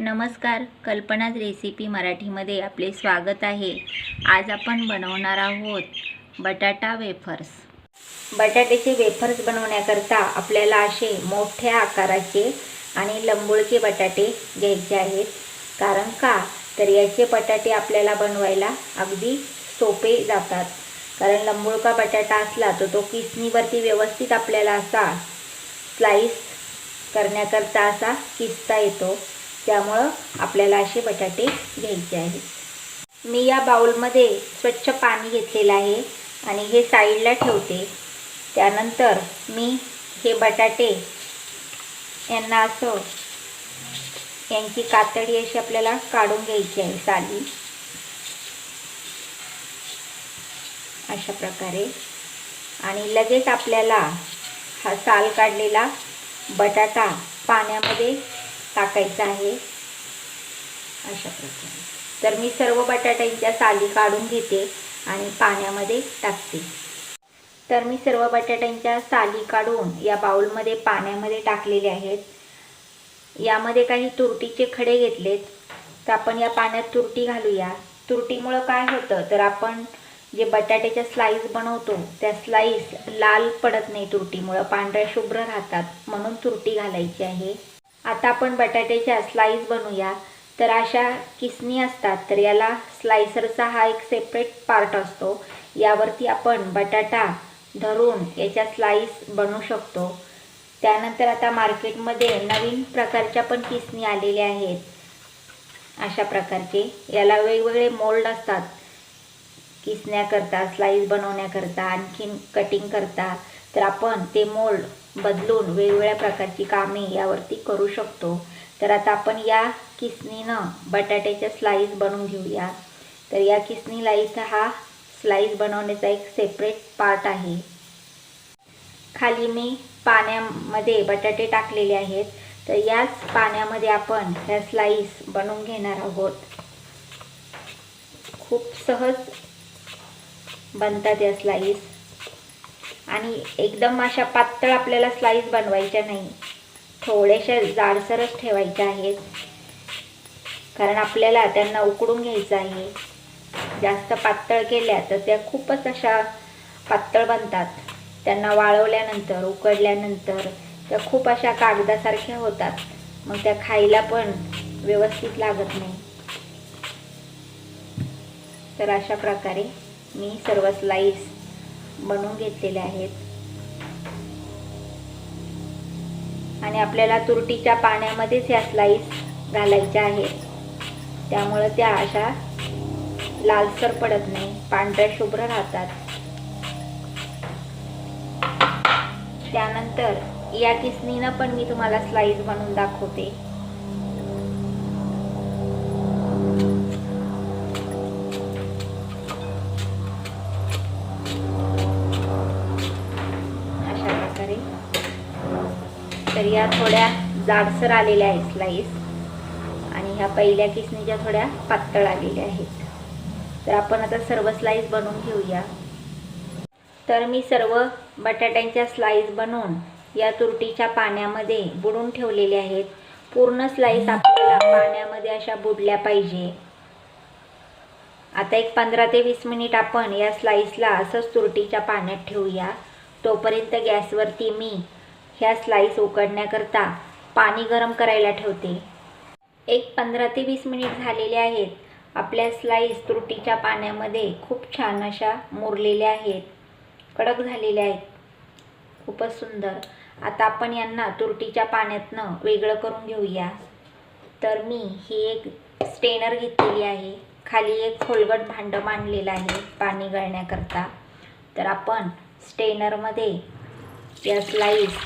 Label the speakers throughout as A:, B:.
A: नमस्कार कल्पनाज रेसिपी मराठीमध्ये आपले स्वागत आहे. आज आपण बनवणार आहोत बटाटा वेफर्स. बटाट्याचे वेफर्स बनवण्याकरता आपल्याला असे मोठ्या आकाराचे आणि लंबुळके बटाटे घ्यायचे आहेत. कारण का? तर याचे बटाटे आपल्याला बनवायला अगदी सोपे जातात. कारण लंबुळका बटाटा असला तर तो किसणीवरती व्यवस्थित आपल्याला असा स्लाईस करण्याकरता असा किसता येतो. त्यामुळं आपल्याला असे बटाटे घ्यायचे आहेत. मी या बाउलमध्ये स्वच्छ पाणी घेतलेलं आहे आणि हे साईडला ठेवते. त्यानंतर मी हे बटाटे यांना असं यांची कातडी अशी आपल्याला काढून घ्यायची आहे साली. अशा प्रकारे. आणि लगेच आपल्याला हा साल काढलेला बटाटा पाण्यामध्ये टाकायचा आहे. अशा प्रकारे. तर मी सर्व बटाट्यांच्या साली काढून घेते आणि पाण्यामध्ये टाकते. तर मी सर्व बटाट्यांच्या साली काढून या बाउलमध्ये पाण्यामध्ये टाकलेले आहेत. यामध्ये काही तुरटीचे खडे घेतलेत. तर आपण या पाण्यात तुरटी घालूया. तुरटीमुळं काय होतं? तर आपण जे बटाट्याच्या स्लाईस बनवतो त्या स्लाईस लाल पडत नाही तुरटीमुळं. पांढऱ्या शुभ्र राहतात. म्हणून तुरटी घालायची आहे. आता आपण बटाट्याच्या स्लाईस बनवूया. तर अशा किसनी असतात तर याला स्लायसरचा हा एक सेपरेट पार्ट असतो. यावरती आपण बटाटा धरून याच्या स्लाईस बनवू शकतो. त्यानंतर आता मार्केटमध्ये नवीन प्रकारच्या पण किसनी आलेल्या आहेत. अशा प्रकारचे. याला वेगवेगळे मोल्ड असतात. किसण्याकरता स्लाईस बनवण्याकरता आणखीन कटिंग करता. तर आपण ते मोल्ड बदलून वेगवेगळ्या प्रकारची कामे यावरती करू शकतो. तर आता आपण या किसनीनं बटाट्याच्या स्लाईस बनवून घेऊया. तर या किसनीला इथं हा स्लाईस बनवण्याचा एक सेपरेट पार्ट आहे. खाली मी पाण्यामध्ये बटाटे टाकलेले आहेत. तर याच पाण्यामध्ये आपण ह्या स्लाईस बनवून घेणार आहोत. खूप सहज बनतात या स्लाईस आणि एकदम अशा पातळ आपल्याला स्लाईस बनवायच्या नाही. थोड्याशा जाडसरच ठेवायच्या आहेत कारण आपल्याला त्यांना उकडून घ्यायचं आहे. जास्त पातळ केल्या तर त्या खूपच अशा पातळ बनतात. त्यांना वाळवल्यानंतर उकडल्यानंतर त्या खूप अशा कागदासारख्या होतात. मग त्या खायला पण व्यवस्थित लागत नाही. तर अशा प्रकारे मी सर्व स्लाईस बनवून घेतलेले आहेत. आणि आपल्याला तुरटीच्या पाण्यामध्येच या स्लाईस घालायच्या आहेत. त्यामुळं त्या अशा लालसर पडत नाही. पांढऱ्या शुभ्र राहतात. त्यानंतर या किसनीनं पण मी तुम्हाला स्लाईस बनवून दाखवते. या थोड्या जाडसर आलेल्या आहेत स्लाईस आणि ह्या पहिल्या किसणीच्या थोड्या पातळ आलेल्या आहेत. तर आपण आता सर्व स्लाईस बनवून घेऊया. तर मी सर्व बटाट्यांच्या स्लाईस बनवून या तुरटीच्या पाण्यामध्ये बुडून ठेवलेले आहेत. पूर्ण स्लाईस आपल्याला पाण्यामध्ये अशा बुडल्या पाहिजे. आता एक पंधरा ते वीस मिनिट आपण या स्लाईसला असंच तुरटीच्या पाण्यात ठेवूया. तोपर्यंत गॅसवरती मी ह्या स्लाईस उकडण्याकरता पाणी गरम करायला ठेवते. एक पंधरा ते वीस मिनिट झालेले आहेत. आपल्या स्लाईस तुरटीच्या पाण्यामध्ये खूप छान अशा मुरलेल्या आहेत. कडक झालेल्या आहेत. खूपच सुंदर. आता आपण यांना तुरटीच्या पाण्यातनं वेगळं करून घेऊया. तर मी ही एक स्टेनर घेतलेली आहे. खाली एक खोलगट भांडं मांडलेलं आहे पाणी गळण्याकरता. तर आपण स्टेनरमध्ये या स्लाईस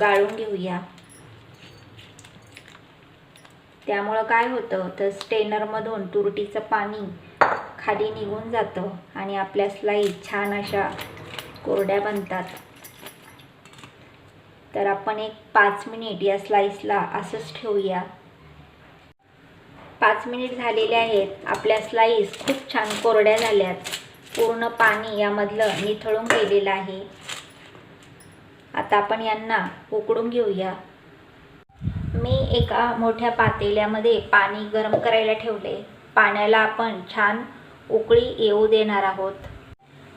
A: गाळून घेऊया. त्यामुळं काय होतं तर स्टेनरमधून तुरटीचं पाणी खाली निघून जातं आणि आपल्या स्लाईस छान अशा कोरड्या बनतात. तर आपण एक पाच मिनिट या स्लाईसला असंच ठेवूया. पाच मिनिट झालेले आहेत. आपल्या स्लाईस खूप छान कोरड्या झाल्यात. पूर्ण पाणी यामधलं निथळून गेलेलं आहे. आता आपण यांना उकडून घेऊया. मी एका मोठ्या पातेल्यामध्ये पाणी गरम करायला ठेवले. पाण्याला आपण छान उकळी येऊ देणार आहोत.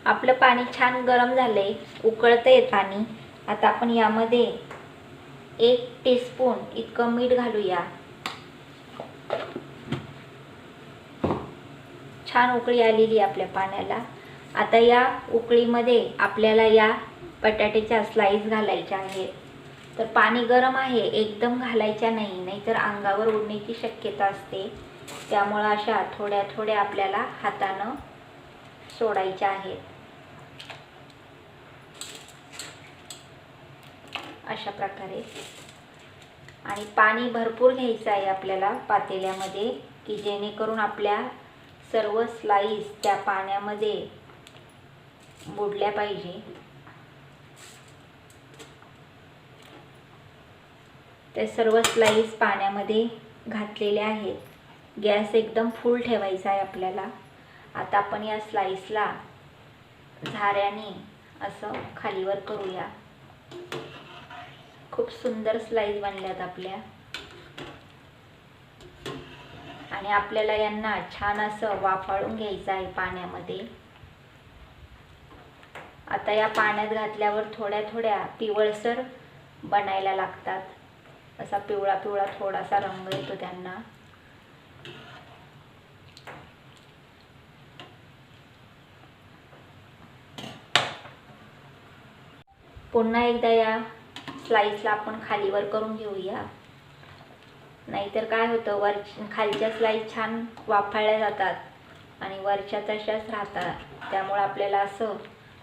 A: आपलं पाणी छान गरम झाले उकळतंय पाणी. आता आपण यामध्ये एक टीस्पून इतकं मीठ घालूया. छान उकळी आलेली आहे आपल्या पाण्याला. आता या उकळीमध्ये आपल्याला या बटाट्याच्या स्लाईस घालायच्या आहेत. तर पाणी गरम आहे एकदम घालायच्या नाही नाहीतर अंगावर उडण्याची शक्यता असते. त्यामुळं अशा थोड्या थोड्या आपल्याला हातानं सोडायच्या आहेत. अशा प्रकारे. आणि पाणी भरपूर घ्यायचं आहे आपल्याला पातेल्यामध्ये की जेणेकरून आपल्या सर्व स्लाईस त्या पाण्यामध्ये बुडल्या पाहिजे. ते सर्व स्लाईस पाण्यामध्ये घातलेल्या आहेत. गॅस एकदम फुल ठेवायचा आहे आपल्याला. आता आपण या स्लाईसला झाऱ्याने असं खालीवर करूया. खूप सुंदर स्लाईस बनल्यात आपल्या. आणि आपल्याला यांना छान असं वाफाळून घ्यायचं आहे पाण्यामध्ये. आता या पाण्यात घातल्यावर थोड्या थोड्या पिवळसर बनायला लागतात. असा पिवळा पिवळा थोडासा रंग येतो त्यांना. पुन्हा एकदा या स्लाईसला आपण खालीवर करून घेऊया. नाहीतर काय होतं वर खालच्या स्लाईस छान वाफाळल्या जातात आणि वरच्या तशाच राहतात. त्यामुळं आपल्याला असं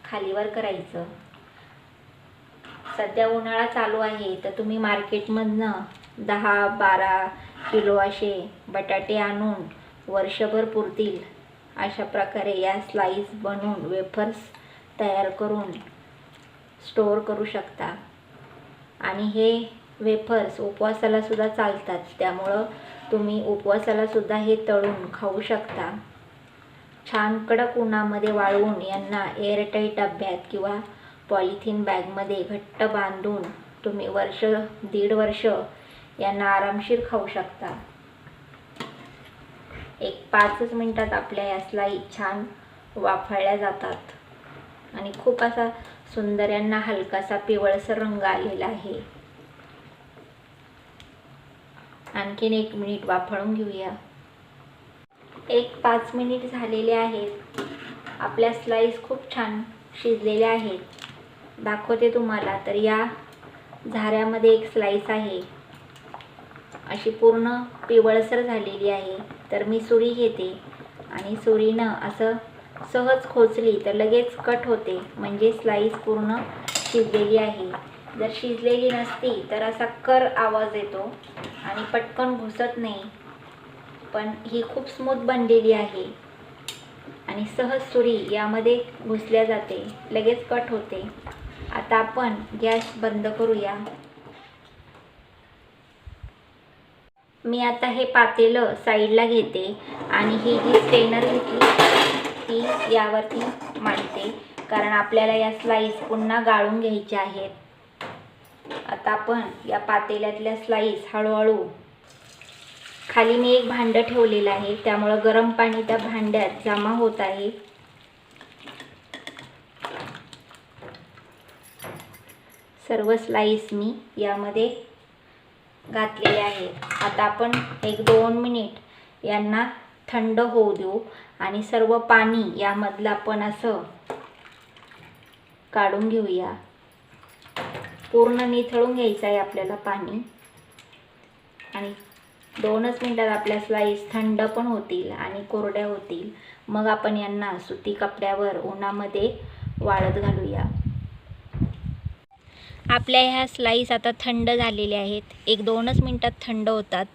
A: खालीवर करायचं. सध्या उन्हाळा चालू आहे तर तुम्ही मार्केटमधनं दहा बारा किलो असे बटाटे आणून वर्षभर पुरतील. अशा प्रकारे या स्लाईस बनवून वेफर्स तयार करून स्टोअर करू शकता. आणि हे वेफर्स उपवासालासुद्धा चालतात त्यामुळं तुम्ही उपवासालासुद्धा हे तळून खाऊ शकता. छान कडक उन्हामध्ये वाळवून यांना एअरटाईट डब्यात किंवा पॉलिथिन बॅगमध्ये घट्ट बांधून तुम्ही वर्ष दीड वर्ष यांना आरामशीर खाऊ शकता. एक पाचच मिनटात आपल्या या स्लाई छान वाफळल्या जातात. आणि खूप असा सुंदर यांना हलकासा पिवळसर रंग आलेला आहे. आणखीन एक मिनिट वाफळून घेऊया. एक पाच मिनिट झालेले आहेत. आपल्या स्लाईस खूप छान शिजलेल्या आहेत. दाखवते तुम्हाला. तर या झाऱ्यामध्ये एक स्लाईस आहे. अशी पूर्ण पिवळसर झालेली आहे. तर मी सुरी घेते. आणि सुरीनं असं सहज खोचली तर लगेच कट होते. म्हणजे स्लाईस पूर्ण शिजलेली आहे. जर शिजलेली नसती तर असा कर आवाज येतो आणि पटकन घुसत नाही. पण ही खूप स्मूथ बनलेली आहे. आणि सहज सुरी यामध्ये घुसल्या जाते. लगेच कट होते. आता आपण गॅस बंद करूया. मी आता हे पातेलं साईडला घेते आणि ही जी स्टेनर घेतली ती यावरती मांडते. कारण आपल्याला या स्लाईस पुन्हा गाळून घ्यायच्या आहेत. आता आपण या पातेल्यातल्या स्लाईस हळूहळू खाली मी एक भांडं ठेवलेलं आहे. त्यामुळं गरम पाणी त्या भांड्यात जमा होत आहे. सर्व स्लाईस मी यामध्ये घातलेले आहे. आता आपण एक दोन मिनिट यांना थंड होऊ देऊ आणि सर्व पाणी यामधलं आपण असं काढून घेऊया. पूर्ण निथळून घ्यायचं आहे आपल्याला पाणी. आणि दोनच मिनटात आपल्या स्लाईस थंड पण होतील आणि कोरड्या होतील. मग आपण यांना सुती कपड्यावर उन्हामध्ये वाळत घालूया. आपल्या ह्या स्लाईस आता थंड झालेल्या आहेत. एक दोनच मिनटात थंड होतात.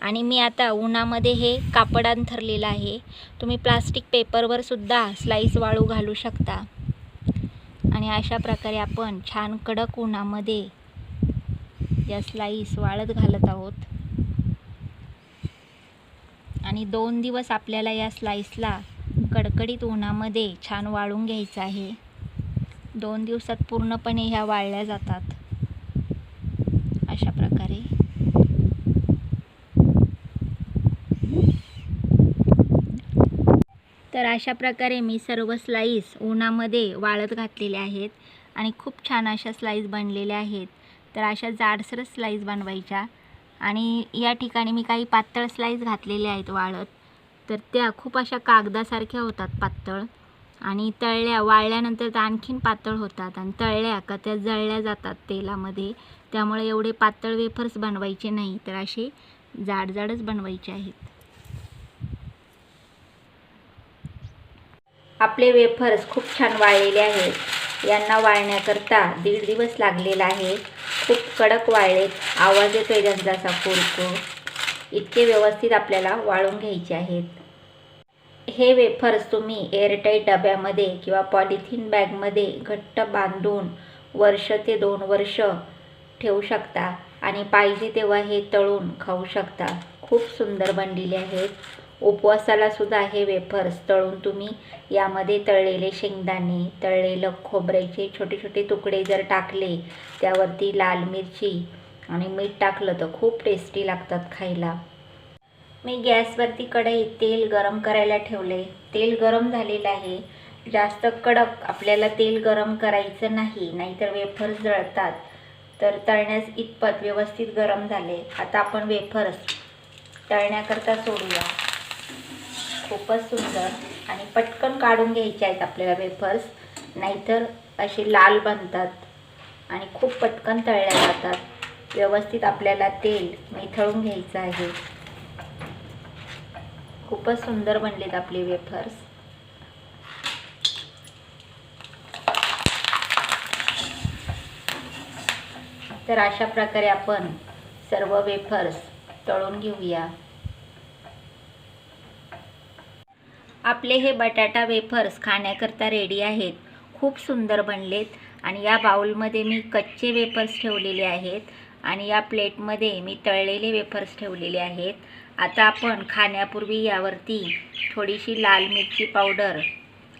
A: आणि मी आता उन्हामध्ये हे कापड अंथरलेलं आहे. तुम्ही प्लास्टिक पेपरवर सुद्धा स्लाईस वाळू घालू शकता. आणि अशा प्रकारे आपण छान कडक उन्हामध्ये या स्लाईस वाळत घालत आहोत. आणि दोन दिवस आपल्याला या स्लाईसला कडकडीत उन्हामध्ये छान वाळून घ्यायचं आहे. दोन दिवसात पूर्णपणे ह्या वाळल्या जातात. अशा प्रकारे. तर अशा प्रकारे मी सर्व स्लाईस उन्हामध्ये वाळत घातलेले आहेत आणि खूप छान अशा स्लाईस बनलेल्या आहेत. तर अशा जाडसर स्लाईस बनवायच्या. आणि या ठिकाणी मी काही पातळ स्लाईस घातलेल्या आहेत वाळत. तर त्या खूप अशा कागदासारख्या होतात पातळ. आणि तळल्या वाळल्यानंतर त्या आणखीन पातळ होतात आणि तळल्या का त्या जळल्या जातात तेलामध्ये. त्यामुळे एवढे पातळ वेफर्स बनवायचे नाही तर असे जाड जाडच बनवायचे आहेत. आपले वेफर्स खूप छान वाळलेले आहेत. यांना वाळण्याकरता दीड दिवस लागलेला आहे. खूप कडक वाळलेत. आवाज येतोय त्यांचा असा इतके व्यवस्थित आपल्याला वाळून घ्यायचे आहेत. हे वेफर्स तुम्ही एअरटाईट डब्यामध्ये किंवा पॉलिथिन बॅगमध्ये घट्ट बांधून वर्ष ते दोन वर्ष ठेवू शकता आणि पाहिजे तेव्हा हे तळून खाऊ शकता. खूप सुंदर बनलेले आहेत. उपवासाला सुद्धा हे वेफर्स तळून तुम्ही यामध्ये तळलेले शेंगदाणे तळलेलं खोबऱ्याचे छोटे छोटे तुकडे जर टाकले त्यावरती लाल मिरची आणि मीठ टाकलं तर खूप टेस्टी लागतात खायला. मी गॅसवरती कढईत तेल गरम करायला ठेवले. तेल गरम झालेलं आहे. जास्त कडक आपल्याला तेल गरम करायचं नाही नाहीतर वेफर्स जळतात. तर तळण्यास इतपत व्यवस्थित गरम झाले. आता आपण वेफर्स तळण्याकरता सोडूया. खूपच सुंदर आणि पटकन काढून घ्यायचे आहेत आपल्याला वेफर्स नाहीतर असे लाल बनतात आणि खूप पटकन तळल्या जातात. व्यवस्थित आपल्याला तेल मिथळून घ्यायचं आहे. खूपच सुंदर बनलेत आपले वेफर्स. तर अशा प्रकारे आपण सर्व वेफर्स तळून घेऊया. आपले हे बटाटा वेफर्स खाण्याकरता रेडी आहेत. खूप सुंदर बनलेत. आणि या बाउलमध्ये मी कच्चे वेफर्स ठेवलेले आहेत. आणि या प्लेटमध्ये मी तळलेले वेफर्स ठेवलेले आहेत. आता आपण खाण्यापूर्वी यावरती थोडीशी लाल मिरची पावडर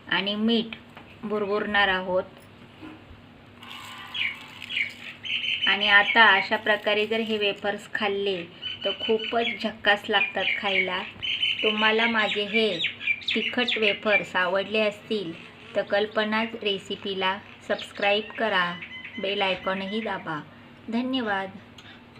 A: आणि मीठ बुरबुरणार आहोत. आणि आता अशा प्रकारे जर हे वेफर्स खाल्ले तर खूपच झक्कास लागतात खायला. तुम्हाला माझे हे तिखट वेफर्स आवडले असतील तर कल्पनाच रेसिपीला सबस्क्राईब करा. बेल आयकॉनही दाबा. धन्यवाद.